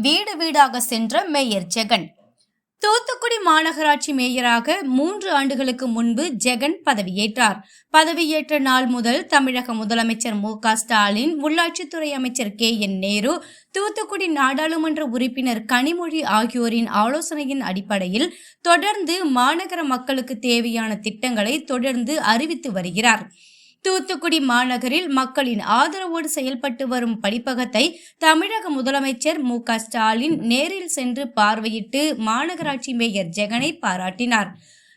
வீடு வீடாக சென்ற மேயர் ஜெகன். தூத்துக்குடி மாநகராட்சி மேயராக மூன்று ஆண்டுகளுக்கு முன்பு ஜெகன் பதவியேற்றார். பதவியேற்ற நாள் முதல் தமிழக முதலமைச்சர் மு க ஸ்டாலின் உள்ளாட்சித்துறை அமைச்சர் கே என் நேரு தூத்துக்குடி நாடாளுமன்ற உறுப்பினர் கனிமொழி ஆகியோரின் ஆலோசனையின் அடிப்படையில் தொடர்ந்து மாநகர மக்களுக்கு தேவையான திட்டங்களை தொடர்ந்து அறிவித்து வருகிறார். தூத்துக்குடி மாநகரில் மக்களின் ஆதரவோடு செயல்பட்டு வரும் படிப்பகத்தை தமிழக முதலமைச்சர் மு க ஸ்டாலின் நேரில் சென்று பார்வையிட்டு மாநகராட்சி மேயர் ஜெகனை பாராட்டினார்.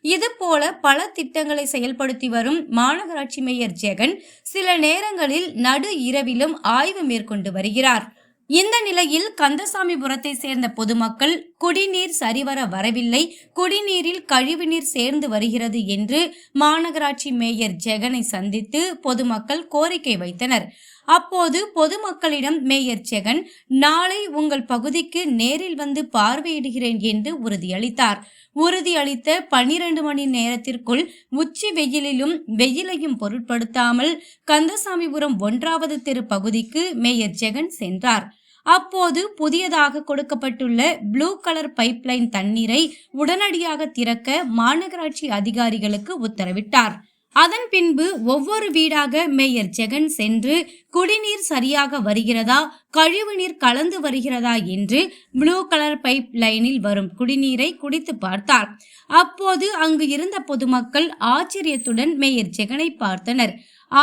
இதுபோல பல திட்டங்களை செயல்படுத்தி வரும் மாநகராட்சி மேயர் ஜெகன் சில நேரங்களில் நடு இரவிலும் ஆய்வு மேற்கொண்டு வருகிறார். இந்த நிலையில் கந்தசாமிபுரத்தை சேர்ந்த பொதுமக்கள் குடிநீர் சரிவர வரவில்லை. குடிநீரில் கழிவுநீர் சேர்ந்து வருகிறது என்று மாநகராட்சி மேயர் ஜெகனை சந்தித்து பொதுமக்கள் கோரிக்கை வைத்தனர். அப்போது பொதுமக்களிடம் மேயர் ஜெகன் நாளை உங்கள் பகுதிக்கு நேரில் வந்து பார்வையிடுகிறேன் என்று உறுதியளித்தார். உறுதியளித்த பனிரெண்டு மணி நேரத்திற்குள் உச்சி வெயிலிலும் வெயிலையும் பொருட்படுத்தாமல் கந்தசாமிபுரம் ஒன்றாவது தெரு பகுதிக்கு மேயர் ஜெகன் சென்றார். அப்போது புதியதாக கொடுக்கப்பட்டுள்ள ப்ளூ கலர் பைப்லைன் தண்ணீரை உடனடியாக திறக்க மாநகராட்சி அதிகாரிகளுக்கு உத்தரவிட்டார். அதன் பின்பு ஒவ்வொரு வீடாக மேயர் ஜெகன் சென்று குடிநீர் சரியாக வருகிறதா கழிவுநீர் கலந்து வருகிறதா என்று ப்ளூ கலர் பைப் லைனில் வரும் குடிநீரை குடித்து பார்த்தார். அப்போது அங்கு இருந்த பொதுமக்கள் ஆச்சரியத்துடன் மேயர் ஜெகனை பார்த்தனர்.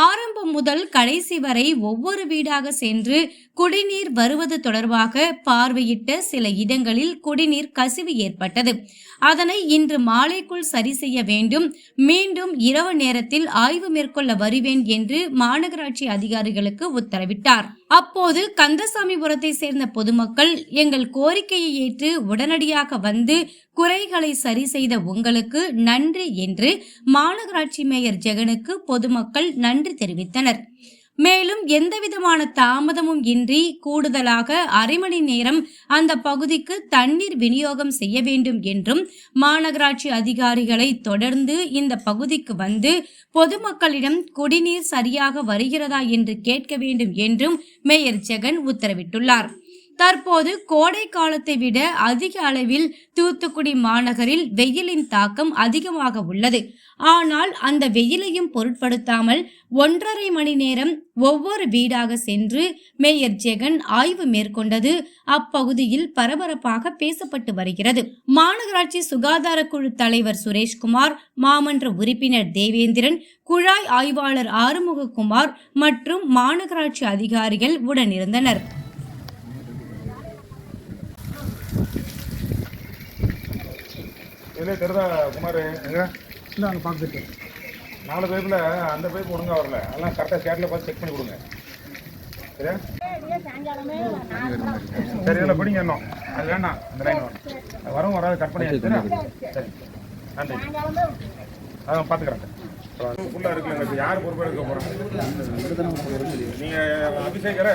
ஆரம்பம் முதல் கடைசி வரை ஒவ்வொரு வீடாக சென்று குடிநீர் வருவது தொடர்பாக பார்வையிட்ட சில இடங்களில் குடிநீர் கசிவு ஏற்பட்டது. அதனை இன்று மாலைக்குள் சரி செய்ய வேண்டும். மீண்டும் இரவு நேரத்தில் ஆய்வு மேற்கொள்ள வருவேன் என்று மாநகராட்சி அதிகாரிகளுக்கு உத்தரவிட்டார். அப்போது கந்தசாமிபுரத்தை சேர்ந்த பொதுமக்கள் எங்கள் கோரிக்கையை ஏற்று உடனடியாக வந்து குறைகளை சரி செய்த உங்களுக்கு நன்றி என்று மாநகராட்சி மேயர் ஜெகனுக்கு பொதுமக்கள் நன்றி தெரிவித்தனர். மேலும் எந்தவிதமான தாமதமும் இன்றி கூடுதலாக அரை மணி நேரம் அந்த பகுதிக்கு தண்ணீர் விநியோகம் செய்ய வேண்டும் என்றும் மாநகராட்சி அதிகாரிகளை தொடர்ந்து இந்த பகுதிக்கு வந்து பொதுமக்களிடம் குடிநீர் சரியாக வருகிறதா என்று கேட்க வேண்டும் என்றும் மேயர் ஜெகன் உத்தரவிட்டுள்ளார். தற்போது கோடை காலத்தை விட அதிக அளவில் தூத்துக்குடி மாநகரில் வெயிலின் தாக்கம் அதிகமாக உள்ளது. ஆனால் அந்த வெயிலையும் பொருட்படுத்தாமல் ஒன்றரை மணி நேரம் ஒவ்வொரு வீடாக சென்று மேயர் ஜெகன் ஆய்வு மேற்கொண்டது அப்பகுதியில் பரபரப்பாக பேசப்பட்டு வருகிறது. மாநகராட்சி சுகாதார குழு தலைவர் சுரேஷ்குமார் மாமன்ற உறுப்பினர் தேவேந்திரன் குழாய் ஆய்வாளர் ஆறுமுககுமார் மற்றும் மாநகராட்சி அதிகாரிகள் உடனிருந்தனர். இதில் தெரிதா குமார்? எங்க? இல்லை அங்கே பார்த்துட்டு நாலு பைப்பில் அந்த பைப் ஒழுங்கா வரல. அதெல்லாம் கரெக்டாக ஸ்டேட்டில் பார்த்து செக் பண்ணி கொடுங்க. சரியா? சரி இதில் பிடிங்க இன்னும். அது வேண்டாம் இந்த லைன் வரும். அது வரும் வராது கட் பண்ணி சரி. நன்றி. அதான் பார்த்துக்கிறேன். ஃபுல்லாக இருக்குல்ல இப்போ யார் பொறுப்பெடுக்க போகிறாங்க நீங்கள் அபிஷேகர?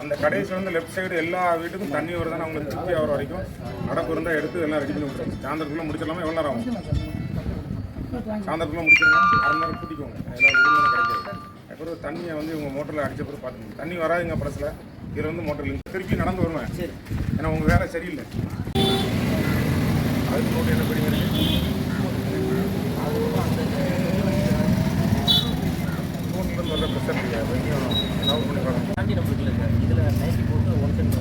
அந்த கடைசி வந்து லெஃப்ட் சைடு எல்லா வீட்டுக்கும் தண்ணி வருதானே அவங்களுக்கு திருப்தி ஆகிற வரைக்கும். நடப்பு இருந்தால் எடுத்து எல்லாம் ரெடி பண்ணி விட்டுருங்க சாயந்தரத்துக்குள்ளே முடிச்சிடலாமா? எவ்வளோ நேரம் ஆகும்? சாயந்தரத்துக்குள்ளே முடிச்சிருங்க. அரை மணி நேரம் கூட்டிக்கோங்க. எல்லாம் கிடைக்காது. அப்புறம் தண்ணியை வந்து இவங்க மோட்டரில் அடிச்ச பிறகு பார்த்துக்கோங்க. தண்ணி வராதுங்க ப்ரெஸ்ஸில் இதில் வந்து மோட்டரில் திருப்பி நடந்து வருவேன். ஏன்னா உங்கள் வேலை சரியில்லை. அதுக்கு என்ன படிக்கிறீங்க ஃபோன்லேருந்து வர ப்ரெஷர் இல்லையா கொஞ்சம் லவ் பண்ணி பாருங்க தாண்டி நம்மளுக்கு இல்லை சார் இதில் நைன்டி போட்டு ஒன் சென்ட்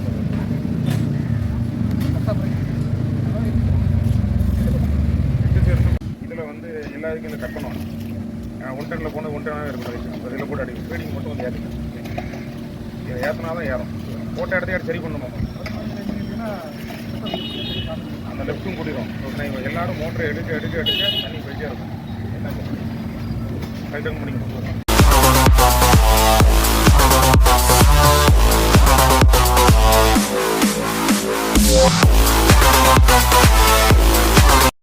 இதில் வரைக்கும் இந்த இதை கட் பண்ணுவோம் ஒன் டன்னில் போனால் ஒன் டன்னாக இருக்கும் இப்போ இதில் போட்டு அடிக்கும். ஃபீடிங் மட்டும் வந்து ஏற்றிக்கணும் இதை ஏற்றினா தான் ஏறும். போட்ட இடத்தையே சரி பண்ணணும்? அந்த லெஃப்ட்டும் கூட்டிடும் எல்லாரும் மோட்டரை எடுக்க எடுக்க எடுக்க தண்ணி போயிட்டே இருக்கும். என்ன பண்ணுறது? ரிட்டர்ன் பண்ணிக்கணும்.